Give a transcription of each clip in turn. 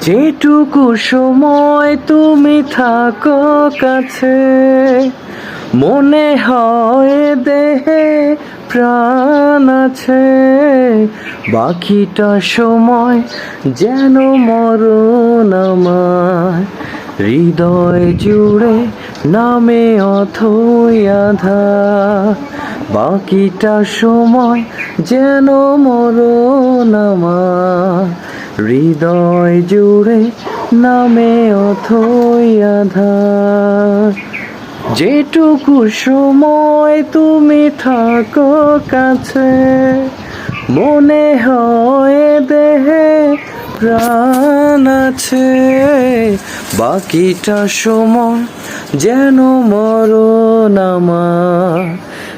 যেটুকু সময় তুমি থাকো কাছে, মনে হয় দেহে প্রাণ আছে। বাকিটা সময় যেন মরণ আমার, হৃদয় জুড়ে নামে অথই আধার বাকিটা সময় যেন মরণ আমার হৃদয় জুড়ে নামে অথই যেটুকু সময় তুমি থাকো কাছে, মনে হয় দেহে প্রাণ আছে। বাকিটা সময় যেন মরণ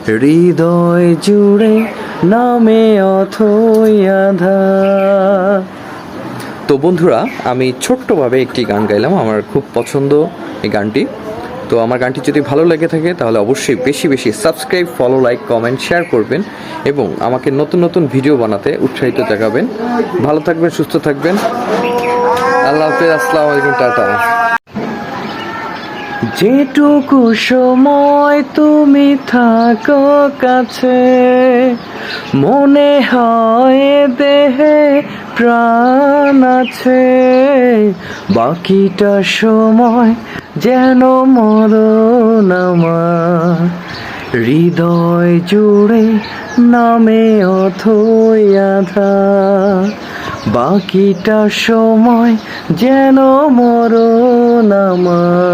হৃদয় জুড়ে নামে অথই আধার। তো বন্ধুরা, আমি ছোট্টভাবে একটি গান গাইলাম, আমার খুব পছন্দ এই গানটি। তো আমার গানটি যদি ভালো লেগে থাকে, তাহলে অবশ্যই বেশি বেশি subscribe, follow, like, comment, share করবেন এবং আমাকে নতুন নতুন ভিডিও বানাতে উৎসাহিত জাগাবেন ভালো থাকবেন, সুস্থ থাকবেন। আল্লাহ হাফিজ, আসসালামু আলাইকুম, টাটা। যেটুকু সময় তুমি থাকো কাছে, মনে হয় দেহে প্রাণ আছে, বাকিটা সময় যেন মরণ আমার। হৃদয় জুড়ে নামে অথই আধার বাকিটা সময় যেন মরণ আমার।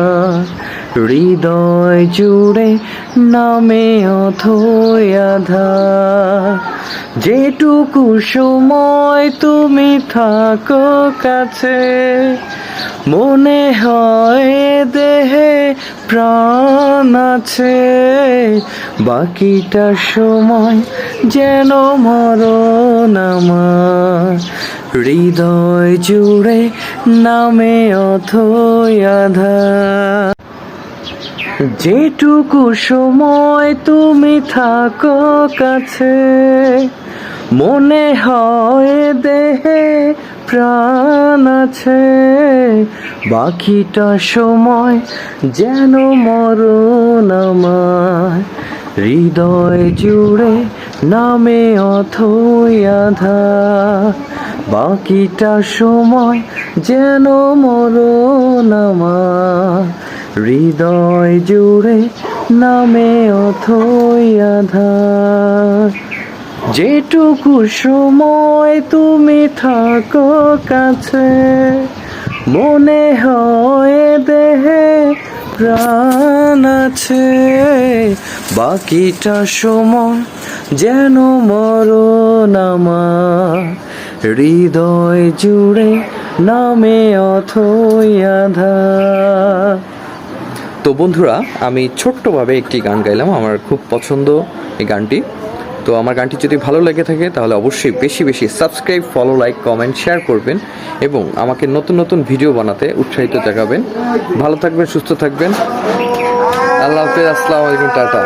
হৃদয় জুড়ে নামে অথই আধার। যেটুকু সময় তুমি থাকো কাছে, মনে হয় দেহে প্রাণ আছে। বাকিটা সময় যেন মরণ আমার। হৃদয় জুড়ে নামে অথই আধার। যেটুকু সময় তুমি থাকো কাছে, মনে হয় দেহে প্রাণ আছে। বাকিটা সময় যেন মরণ আমার, হৃদয় জুড়ে নামে অথই আধার বাকিটা সময় যেন মরণ আমার হৃদয় জুড়ে নামে অথই যেটুকু সময় তুমি থাকো কাছে, মনে হয় দেহে প্রাণ আছে। বাকিটা সময় যেন মরণ আমার। হৃদয় জুড়ে নামে অথই আধার। তো বন্ধুরা, আমি ছোট্টভাবে একটি গান গাইলাম, আমার খুব পছন্দ এই গানটি। তো আমার গানটি যদি ভালো লেগে থাকে, তাহলে অবশ্যই বেশি বেশি subscribe, follow, like, comment, share করবেন এবং আমাকে নতুন নতুন ভিডিও বানাতে উৎসাহিত দেখাবেন। ভালো থাকবেন, সুস্থ থাকবেন। আল্লাহ হাফিজ, আসসালামু আলাইকুম, টাটা।